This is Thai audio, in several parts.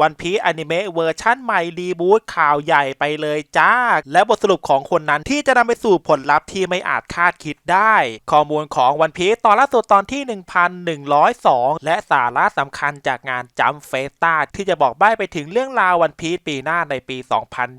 วันพีอนิเมะเวอร์ชั่นใหม่รีบูตข่าวใหญ่ไปเลยจ้า และบทสรุปของคนนั้นที่จะนำไปสู่ผลลัพธ์ที่ไม่อาจคาดคิดได้ ข้อมูลของวันพีตอนล่าสุดตอนที่ 1102 และสาระสำคัญจากงานจัมเฟสตาที่จะบอกใบ้ไปถึงเรื่องราววันพีปีหน้าในปี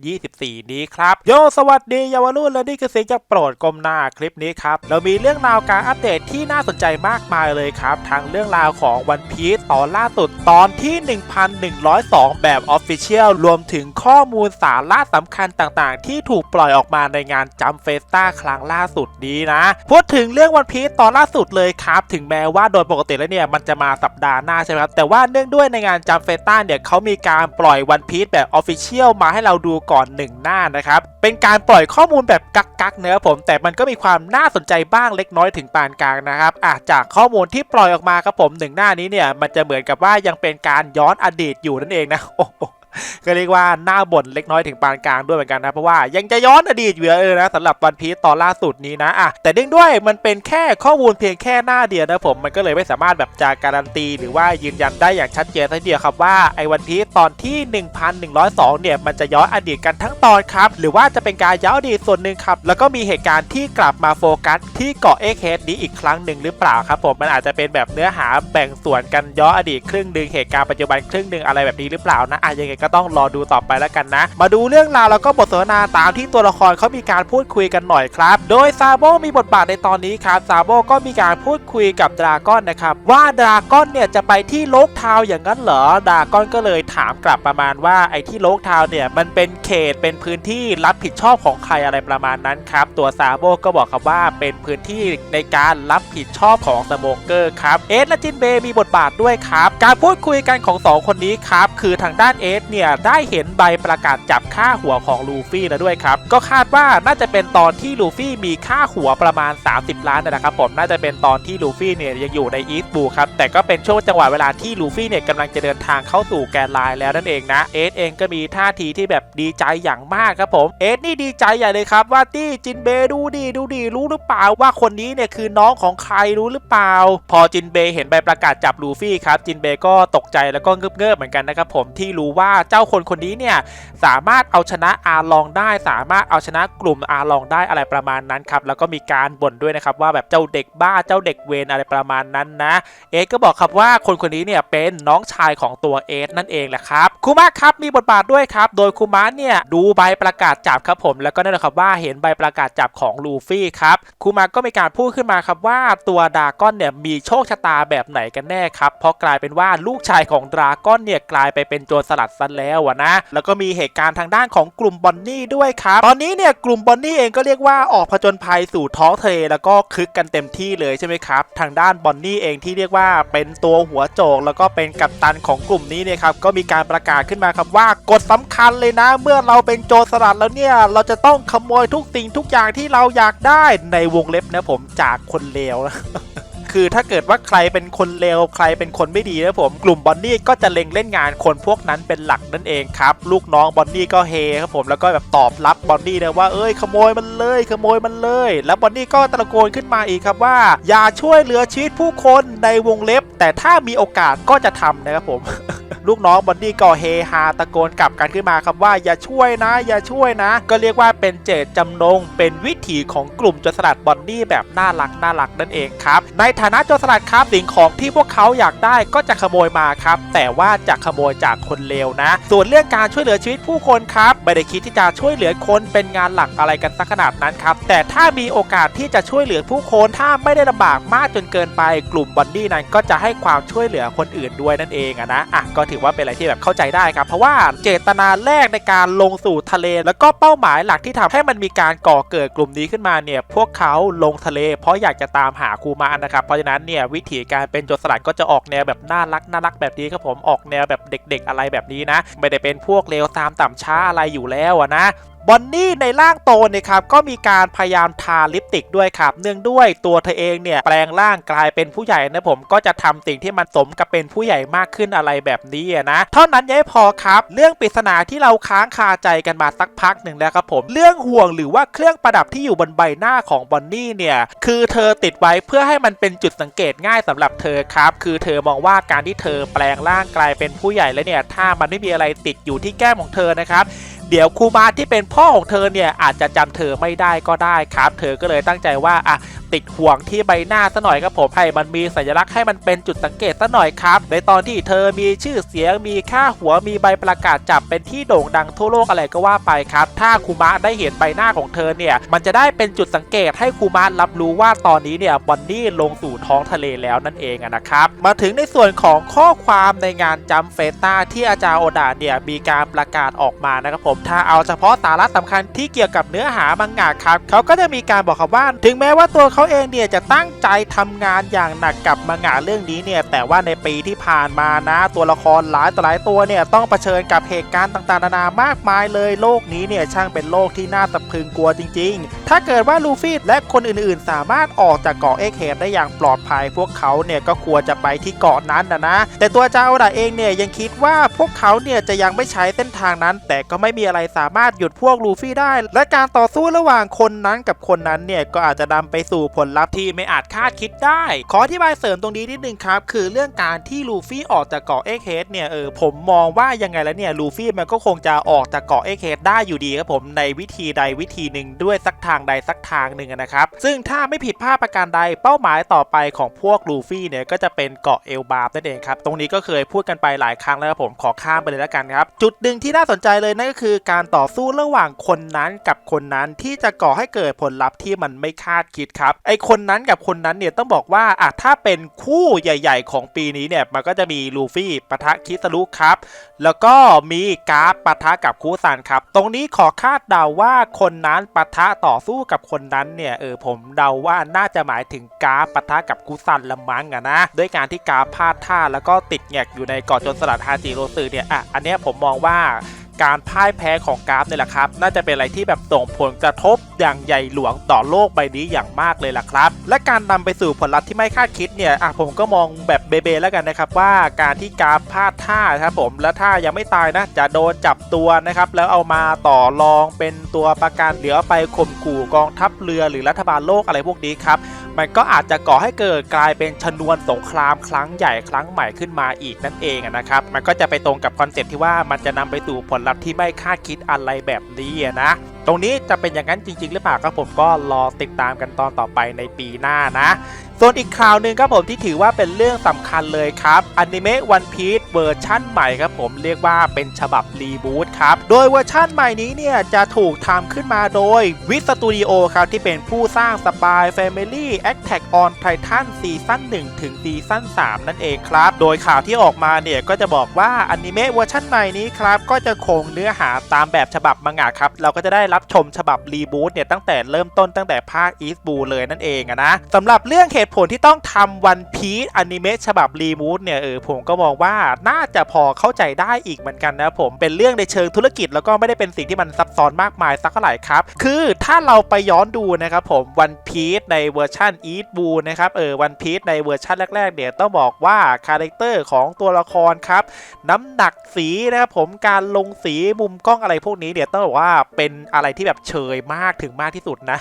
2024 นี้ครับ โยสวัสดีเยาวรุ่นและนี่คือเสียงจากโปรดกลมหน้าคลิปนี้ครับ เรามีเรื่องราวการอัปเดตที่น่าสนใจมากมายเลยครับทั้งเรื่องราวของวันพีตอนล่าสุดตอนที่ 1102แบบออฟฟิเชียลรวมถึงข้อมูลสาระสำคัญต่างๆ ที่ถูกปล่อยออกมาในงานจัมเฟสตาครั้งล่าสุดนี้นะ พูดถึงเรื่องวันพีตตอนล่าสุดเลยครับ ถึงแม้ว่าโดยปกติแล้วเนี่ย มันจะมาสัปดาห์หน้าใช่ไหมครับ แต่ว่าเนื่องด้วยในงานจัมเฟสตาเนี่ยเขามีการปล่อยวันพีตแบบออฟฟิเชียลมาให้เราดูก่อนหนึ่งหน้านะครับเป็นการปล่อยข้อมูลแบบกักๆเนื้อผม แต่มันก็มีความน่าสนใจบ้างเล็กน้อยถึงปานกลางนะครับอะจากข้อมูลที่ปล่อยออกมาครับผมหนึ่งหน้านี้เนี่ยมันจะเหมือนกับว่ายังเป็นการย้อนอดีตอยู่นั่นเองเองนะโอ้โห ก็เรียกว่าหน้าบ่นเล็กน้อยถึงปานกลางด้วยเหมือนกันนะเพราะว่ายังจะย้อนอดีตอยู่เลยนะสำหรับวันพีซตอนล่าสุดนี้นะอะแต่เนื่องด้วยมันเป็นแค่ข้อมูลเพียงแค่หน้าเดียวนะผมมันก็เลยไม่สามารถแบบจะการันตี หรือว่ายืนยันได้อย่างชัดเจนทีเดียวครับว่าไอ้วันพีซตอนที่ 1102 เนี่ยมันจะย้อนอดีตกันทั้งตอนครับหรือว่าจะเป็นการย้อนอดีตส่วนหนึ่งครับแล้วก็มีเหตุการณ์ที่กลับมาโฟกัสที่เกาะเอ็กเฮดนี้อีกครั้งหนึ่งหรือเปล่าครับผมมันอาจจะเป็นแบบเนื้อหาแบ่งส่วนกันย้อนอดีตครึ่งหนึ่งเหตุการณ์ปัจจุบันครึ่งหนึ่งอะไรแบบนี้หรือเปล่านะอะยังไงก็ต้องรอดูต่อไปแล้วกันนะ มาดูเรื่องราวแล้วก็บทสนทนาตามที่ตัวละครเขามีการพูดคุยกันหน่อยครับ โดยซาโบมีบทบาทในตอนนี้ครับซาโบก็มีการพูดคุยกับดราก้อนนะครับว่าดราก้อนเนี่ยจะไปที่โลกทาวอย่างนั้นเหรอดราก้อนก็เลยถามกลับประมาณว่าไอ้ที่โลกทาวเนี่ยมันเป็นเขตเป็นพื้นที่รับผิดชอบของใครอะไรประมาณนั้นครับตัวซาโบก็บอกครับว่าเป็นพื้นที่ในการรับผิดชอบของสโมเกอร์ครับเอสและจินเบย์มีบทบาทด้วยครับการพูดคุยกันของสองคนนี้ครับคือทางด้านเอสเนี่ยได้เห็นใบประกาศจับค่าหัวของลูฟี่แล้วด้วยครับ ก็คาดว่าน่าจะเป็นตอนที่ลูฟี่มีค่าหัวประมาณ 30 ล้านนะครับผมน่าจะเป็นตอนที่ลูฟี่เนี่ยยังอยู่ในอีสต์บูครับแต่ก็เป็นช่วงจังหวะเวลาที่ลูฟี่เนี่ยกำลังจะเดินทางเข้าสู่แกนไลน์แล้วนั่นเองนะเอสเองก็มีท่าทีที่แบบดีใจอย่างมากครับผมเอสนี่ดีใจใหญ่เลยครับว่าตี้จินเบดูดีดูดีรู้หรือเปล่าว่าคนนี้เนี่ยคือน้องของใครรู้หรือเปล่า พอจินเบเห็นใบประกาศจับลูฟี่ครับจินเบก็ตกใจแล้วก็เงือบๆเหมือนกันนะครับผมที่รู้ว่าเจ้าคนคนนี้เนี่ยสามารถเอาชนะอาลองได้ สามารถเอาชนะกลุ่มอาลองได้อะไรประมาณนั้นครับแล้วก็มีการบ่นด้วยนะครับว่าแบบเจ้าเด็กบ้าเจ้าเด็กเวนอะไรประมาณนั้นนะ เอสก็บอกครับว่าคนคนนี้เนี่ยเป็นน้องชายของตัวเอสนั่นเองแหละครับคูมะครับมีบทบาทด้วยครับ โดยคูมะเนี่ยดูใบประกาศจับครับผม แล้วก็นั่นแหละครับว่าเห็นใบประกาศจับของลูฟี่ครับคูมะก็มีการพูดขึ้นมาครับว่าตัวดาก้อนเนี่ยมีโชคชะตาแบบไหนกันแน่ครับเพราะกลายเป็นว่าลูกชายของดราก้อนเนี่ยกลายไปเป็นโจรสลัดซะแล้วอะนะแล้วก็มีเหตุการณ์ทางด้านของกลุ่มบอนนี่ด้วยครับตอนนี้เนี่ยกลุ่มบอนนี่เองก็เรียกว่าออกผจญภัยสู่ท้องทะเลแล้วก็คึกกันเต็มที่เลยใช่ไหมครับทางด้านบอนนี่เองที่เรียกว่าเป็นตัวหัวโจก แล้วก็เป็นกัปตันของกลุ่มนี้เนี่ยครับก็มีการประกาศขึ้นมาครับว่ากฎสำคัญเลยนะ เมื่อเราเป็นโจรสลัดแล้วเนี่ยเราจะต้องขโมยทุกสิ่งทุกอย่างที่เราอยากได้ในวงเล็บนะผมจากคนเลว คือถ้าเกิดว่าใครเป็นคนเลวใครเป็นคนไม่ดีนะผม กลุ่มบอนนี่ก็จะเล็งเล่นงานคนพวกนั้นเป็นหลักนั่นเองครับ ลูกน้องบอนนี่ก็เฮครับผมแล้วก็แบบตอบรับบอนนี่นะว่าเอ้ยขโมยมันเลยขโมยมันเลย แล้วบอนนี่ก็ตะโกนขึ้นมาอีกครับว่า อย่าช่วยเหลือชีวิตผู้คนในวงเล็บ แต่ถ้ามีโอกาสก็จะทำนะครับผม ลูกน้องบอนนี่ก็เฮฮาตะโกนกลับกันขึ้นมาครับว่าอย่าช่วยนะ อย่าช่วยนะ ก็เรียกว่าเป็นเจตจำนง เป็นวิถีของกลุ่มโจรสลัดบอนนี่แบบน่ารักน่ารักนั่นเองครับ ในฐานะโจรสลัดครับสิ่งของที่พวกเขาอยากได้ก็จะขโมยมาครับ แต่ว่าจะขโมยจากคนเลวนะ ส่วนเรื่องการช่วยเหลือชีวิตผู้คนครับไม่ได้คิดที่จะช่วยเหลือคนเป็นงานหลักอะไรกันสักขนาดนั้นครับ แต่ถ้ามีโอกาสที่จะช่วยเหลือผู้คนถ้าไม่ได้ลำบากมากจนเกินไป กลุ่มบอนนี่นั้นก็จะให้ความช่วยเหลือคนอื่นด้วยนั่นเองอะนะอะก็ถือว่าเป็นอะไรที่แบบเข้าใจได้ครับ เพราะว่าเจตนาแรกในการลงสู่ทะเล แล้วก็เป้าหมายหลักที่ทำให้มันมีการก่อเกิดกลุ่มนี้ขึ้นมาเนี่ยพวกเขาลงทะเล เพราะอยากจะตามหาคูมานะครับเพราะฉะนั้นเนี่ยวิธีการเป็นโจรสลัดก็จะออกแนวแบบน่ารักน่ารักแบบนี้ครับผมออกแนวแบบเด็ก ๆ อะไรแบบนี้นะ ไม่ได้เป็นพวกเลวตามต่ำช้าอะไรอยู่แล้วนะ บอนนี่ในร่างโตเนี่ยครับก็มีการพยายามทาลิปติกด้วยครับ เนื่องด้วยตัวเธอเองเนี่ยแปลงร่างกลายเป็นผู้ใหญ่นะผมก็จะทำสิ่งที่มันสมกับเป็นผู้ใหญ่มากขึ้นอะไรแบบนี้นะเท่านั้นยังไม่พอครับ เรื่องปริศนาที่เราค้างคาใจกันมาสักพักหนึ่งแล้วครับผม เรื่องห่วงหรือว่าเครื่องประดับที่อยู่บนใบหน้าของบอนนี่เนี่ยคือเธอติดไว้เพื่อให้มันเป็นจุดสังเกตง่ายสำหรับเธอครับ คือเธอมองว่าการที่เธอแปลงร่างกลายเป็นผู้ใหญ่แล้วเนี่ยถ้ามันไม่มีอะไรติดอยู่ที่แก้มของเธอนะครับ เดี๋ยวครูมาที่เป็นพ่อของเธอเนี่ยอาจจะจำเธอไม่ได้ก็ได้ครับ เธอก็เลยตั้งใจว่าอะติดห่วงที่ใบหน้าซะหน่อยครับผมให้มันมีสัญลักษณ์ให้มันเป็นจุดสังเกตซะหน่อยครับ ในตอนที่เธอมีชื่อเสียงมีค่าหัวมีใบประกาศจับเป็นที่โด่งดังทั่วโลกอะไรก็ว่าไปครับ ถ้าครูมาได้เห็นใบหน้าของเธอเนี่ย มันจะได้เป็นจุดสังเกตให้ครูมารับรู้ว่าตอนนี้เนี่ยบอนนี่ลงสู่ท้องทะเลแล้วนั่นเองนะครับ มาถึงในส่วนของข้อความในงานจัมเฟต้าที่อาจารย์โอดาเนี่ยมีการประกาศออกมานะครับผมถ้าเอาเฉพาะสาระสำคัญที่เกี่ยวกับเนื้อหามังงะครับเขาก็จะมีการบอกครับว่า ถึงแม้ว่าตัวเขาเองเนี่ยจะตั้งใจทำงานอย่างหนักกับมังงะเรื่องนี้เนี่ยแต่ว่าในปีที่ผ่านมานะ ตัวละครหลายต่อหลายตัวเนี่ยต้องเผชิญกับเหตุการณ์ต่างๆนานามากมายเลยโลกนี้เนี่ยช่างเป็นโลกที่น่าสะพึงกลัวจริง ๆ ถ้าเกิดว่าลูฟี่และคนอื่นๆ สามารถออกจากเกาะเอ็กเฮดได้อย่างปลอดภัย พวกเขาเนี่ยก็ควรจะไปที่เกาะนั้นนะนะ แต่ตัวเจ้าดาเองเนี่ยยังคิดว่าพวกเขาเนี่ยจะยังไม่ใช้เส้นทางนั้น แต่ก็ไม่มีอะไรสามารถหยุดพวกลูฟี่ได้ และการต่อสู้ระหว่างคนนั้นกับคนนั้นเนี่ยก็อาจจะนำไปสู่ผลลัพธ์ที่ไม่อาจคาดคิดได้ ขออธิบายเสริมตรงนี้นิดนึงครับ คือเรื่องการที่ลูฟี่ออกจากเกาะเอ็กเฮดเนี่ยเออผมมองว่ายังไงแล้วเนี่ยลูฟี่มันก็คงจะออกจากเกาะเอ็กเฮดได้อยู่ดีครับผมในวิธีใดวิธีหนึ่งด้วยสักทางใดสักทางหนึ่งนะครับ ซึ่งถ้าไม่ผิดพลาดประการใดเป้าหมายต่อไปของพวกลูฟี่เนี่ยก็จะเป็นเกาะเอลบาร์นั่นเองครับตรงนี้ก็เคยพูดกันไปหลายครั้งแล้วครับผมขอข้ามไปเลยแล้วกันครับจุดหนึ่งที่น่าสนใจเลยนั่นก็คือการต่อสู้ระหว่างคนนั้นกับคนนั้นที่จะก่อให้เกิดผลลัพธ์ที่มันไม่คาดคิดครับ ไอคนนั้นกับคนนั้นเนี่ยต้องบอกว่าอะถ้าเป็นคู่ใหญ่ ๆ ของปีนี้เนี่ยมันก็จะมีลูฟี่ปะทะคิสรุครับ แล้วก็มีกาปะทะกับคูซันครับ ตรงนี้ขอคาดเดาว่าคนนั้นปะทะต่อสู้กับคนนั้นเนี่ยเออผมเดาว่าน่าจะหมายถึงกาปะทะกับคูซันละมั้งอะนะด้วยการที่กาพลาดท่าแล้วก็ติดแงกอยู่ในเกาะจนสลัดฮาจิโรซึเนี่ยอะอันเนี้ยผมมองว่า การพ่ายแพ้ของกราฟเนี่ยแหละครับ น่าจะเป็นอะไรที่แบบส่งผลกระทบอย่างใหญ่หลวงต่อโลกใบนี้อย่างมากเลยล่ะครับ และการนำไปสู่ผลลัพธ์ที่ไม่คาดคิดเนี่ยอะผมก็มองแบบเบเบแล้วกันนะครับว่าการที่กราฟพลาดท่าครับผมและถ้ายังไม่ตายนะ จะโดนจับตัวนะครับแล้วเอามาต่อรองเป็นตัวประกันเดี๋ยวเอาไปข่มขู่กองทัพเรือหรือรัฐบาลโลกอะไรพวกนี้ครับ มันก็อาจจะก่อให้เกิดกลายเป็นชนวนสงครามครั้งใหญ่ครั้งใหม่ขึ้นมาอีกนั่นเองนะครับ มันก็จะไปตรงกับคอนเซ็ปต์ที่ว่ามันจะนำไปสู่ผลลัพธ์ที่ไม่คาดคิดอะไรแบบนี้นะ ตรงนี้จะเป็นอย่างนั้นจริง ๆ หรือเปล่าครับผมก็รอติดตามกันตอนต่อไปในปีหน้านะ ส่วนอีกข่าวหนึ่งครับผมที่ถือว่าเป็นเรื่องสำคัญเลยครับอนิเมะวันพีซเวอร์ชั่นใหม่ครับผมเรียกว่าเป็นฉบับรีบูตครับ โดยเวอร์ชั่นใหม่นี้เนี่ยจะถูกทำขึ้นมาโดยวิสตูดิโอครับที่เป็นผู้สร้างสปายแฟมิลี่แอคแท็กออนไททันซีซั่น1ถึงซีซั่น3นั่นเองครับ โดยข่าวที่ออกมาเนี่ยก็จะบอกว่าอนิเมะเวอร์ชั่นใหม่นี้ครับก็จะคงเนื้อหาตามแบบฉบับมังงะครับเราก็จะได้รับชมฉบับรีบูตเนี่ยตั้งแต่เริ่มต้นตั้งแต่ภาคอีสบูเลยนั่นเองอะนะสำหรับเรื่องเหตุผลที่ต้องทำวันพีซอนิเมะฉบับรีบูตเนี่ยเออผมก็มองว่าน่าจะพอเข้าใจได้อีกเหมือนกันนะผมเป็นเรื่องในเชิงธุรกิจแล้วก็ไม่ได้เป็นสิ่งที่มันซับซ้อนมากมายสักเท่าไหร่ครับ คือถ้าเราไปย้อนดูนะครับผมวันพีซในเวอร์ชันอีสบูนะครับเออวันพีซในเวอร์ชันแรกๆเนี่ยต้องบอกว่าคาแรคเตอร์ของตัวละครครับน้ำหนักสีนะครับผมการลงสีมุมกล้องอะไรพวกนี้เนี่ยต้องบอกว่าเป็นอะไรที่แบบเชยมากถึงมากที่สุดนะ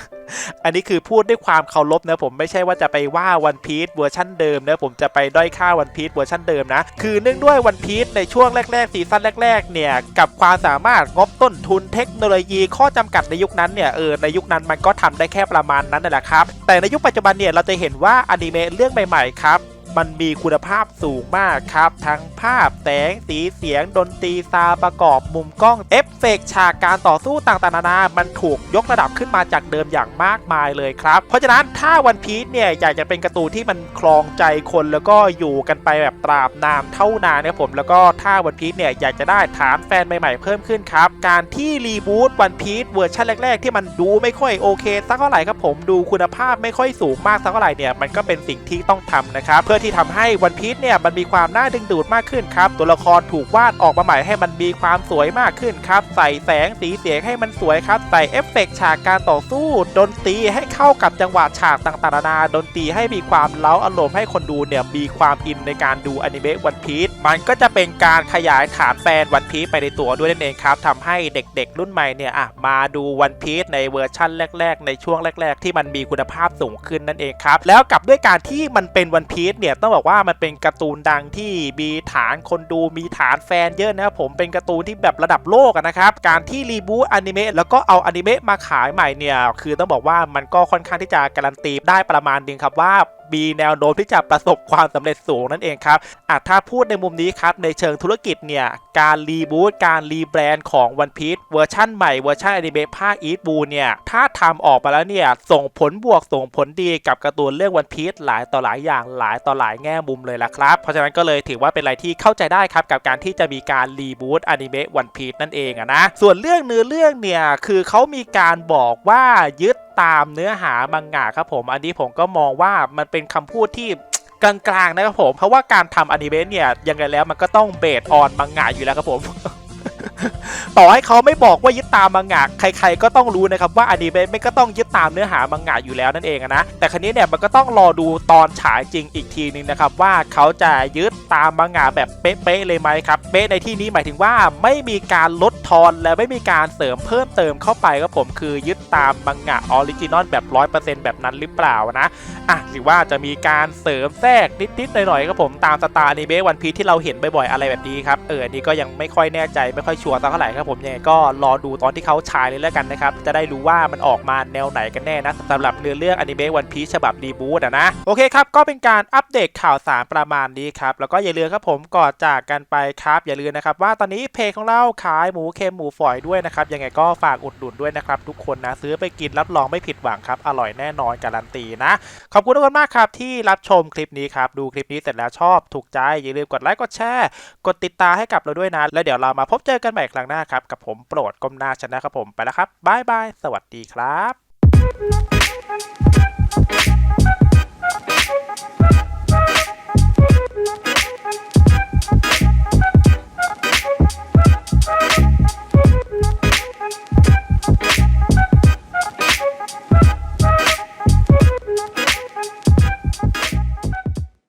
อันนี้คือพูดด้วยความเคารพนะผมไม่ใช่ว่าจะไปว่าวันพีซเวอร์ชันเดิมนะผมจะไปด้อยค่าวันพีซเวอร์ชันเดิมนะ คือเนื่องด้วยวันพีซในช่วงแรกๆซีซั่นแรกๆเนี่ยกับความสามารถงบต้นทุนเทคโนโลยีข้อจำกัดในยุคนั้นเนี่ยเออในยุคนั้นมันก็ทำได้แค่ประมาณนั้นนั่นแหละครับแต่ในยุคปัจจุบันเนี่ยเราจะเห็นว่าอนิเมะเรื่องใหม่ๆครับ มันมีคุณภาพสูงมากครับ ทั้งภาพแสงสีเสียงดนตรีซาประกอบมุมกล้องเอฟเฟกต์ฉากการต่อสู้ต่างๆนานา มันถูกยกระดับขึ้นมาจากเดิมอย่างมากมายเลยครับ เพราะฉะนั้นถ้าวันพีซเนี่ยอยากจะเป็นการ์ตูนที่มันคลองใจคนแล้วก็อยู่กันไปแบบตราบนานเท่านานนะครับผมแล้วก็ถ้าวันพีซเนี่ยอยากจะได้ฐานแฟนใหม่ๆเพิ่มขึ้นครับ การที่รีบูตวันพีซเวอร์ชันแรก ๆ ที่มันดูไม่ค่อยโอเคสักเท่าไหร่ครับผมดูคุณภาพไม่ค่อยสูงมากสักเท่าไหร่เนี่ยมันก็เป็นสิ่งที่ต้องทำนะครับเพื่อที่ที่ทำให้วันพีชเนี่ยมันมีความน่าดึงดูดมากขึ้นครับ ตัวละครถูกวาดออกมาใหม่ให้มันมีความสวยมากขึ้นครับ ใส่แสงสีเสียงให้มันสวยครับ ใส่เอฟเฟกต์ฉากการต่อสู้ ดนตรีให้เข้ากับจังหวะฉากต่างๆนานา ดนตรีให้มีความเล้าอารมณ์ให้คนดูเนี่ยมีความอินในการดูอนิเมะวันพีชมันก็จะเป็นการขยายฐานแฟนวันพีชไปในตัวด้วยนั่นเองครับทำให้เด็กๆ รุ่นใหม่เนี่ยอะมาดูวันพีชในเวอร์ชั่นแรก ๆ ในช่วงแรก ๆ ที่มันมีคุณภาพสูงขึ้นนั่นเองครับแล้วกับด้วยการที่มันเป็นวันพีชเนี่ยต้องบอกว่ามันเป็นการ์ตูนดังที่มีฐานคนดูมีฐานแฟนเยอะนะครับผมเป็นการ์ตูนที่แบบระดับโลกนะครับการที่รีบูตอนิเมะแล้วก็เอาอนิเมะมาขายใหม่เนี่ยคือต้องบอกว่ามันก็ค่อนข้างที่จะการันตีได้ประมาณนึงครับว่า มีแนวโน้มที่จะประสบความสำเร็จสูงนั่นเองครับอาจถ้าพูดในมุมนี้ครับในเชิงธุรกิจเนี่ยการรีบูตการรีแบรนด์ของ One Piece เวอร์ชั่นใหม่เวอร์ชันอนิเมะภาคอีทบูเนี่ยถ้าทำออกมาแล้วเนี่ยส่งผลบวกส่งผลดีกับการ์ตูนเรื่อง One Piece หลายต่อหลายอย่างหลายต่อหลายแง่มุมเลยละครับ เพราะฉะนั้นก็เลยถือว่าเป็นอะไรที่เข้าใจได้ครับกับการที่จะมีการรีบูตอนิเมะ One Piece นั่นเองอะนะส่วนเรื่องเนื้อเรื่องเนี่ยคือเขามีการบอกว่ายึด ตามเนื้อหามังงะครับผม อันนี้ผมก็มองว่ามันเป็นคำพูดที่กลางๆนะครับผม เพราะว่าการทำอนิเมะเนี่ยยังไงแล้วมันก็ต้องเบสออนมังงะอยู่แล้วครับผม ต่อให้เขาไม่บอกว่ายึดตามมังงะใคร ๆ ก็ต้องรู้นะครับว่าอนิเมะไม่ก็ต้องยึด ตามเนื้อหามังงะอยู่แล้วนั่นเองนะ แต่ครั้นี้เนี่ยมันก็ต้องรอดูตอนฉายจริงอีกทีนึงนะครับว่าเขาจะยึดตามมังงะแบบเป๊ะๆเลยไหมครับ เป๊ะในที่นี้หมายถึงว่าไม่มีการลดทอนและไม่มีการเสริมเพิ่มเติมเข้าไปครับผมคือยึดตามมังงะออริจินอลแบบ 100%แบบนั้นหรือเปล่านะอะหรือว่าจะมีการเสริมแทรกนิดๆหน่อยๆครับผมตามสไตล์อนิเมะวันพีที่เราเห็นบ่อยๆอะไรแบบนี้ครับเอออันนี้ก็ยังไม่ค่อยแน่ใจไม่ค่อยชัวร์สักเท่าไหร่ครับผมยังไงก็รอดูตอนที่เขาฉายเลยแล้วกันนะครับจะได้รู้ว่ามันออกมาแนวไหนกันแน่นะสำหรับเนื้อเรื่องอนิเมะวันพีฉบับรีบูตอะนะ โอเคครับ ก็เป็นการอัปเดตข่าวสารประมาณนี้ครับ แล้วก็อย่าลืมครับผมก่อนจากกันไปครับ อย่าลืมนะครับว่าตอนนี้เพจของเราขายหมูเค็มหมูฝอยด้วยนะครับ ยังไงก็ฝากอุดหนุนด้วยนะครับทุกคนนะซื้อไปกินรับรองไม่ผิดหวังครับอร่อยแน่นอนการันตีนะ ขอบคุณทุกคนมากครับที่รับชมคลิปนี้ครับดูคลิปนี้เสร็จแล้วชอบถูกใจอย่าลืมกดไลค์กดแชร์กดติดตามให้กับเราด้วยนะ แล้วเดี๋ยวเรามาพบเจอกันใหม่ครั้งหน้าครับกับผมโปรดก้มหน้าชนะครับผมไปแล้วครับบายบายสวัสดีครับ Thank you.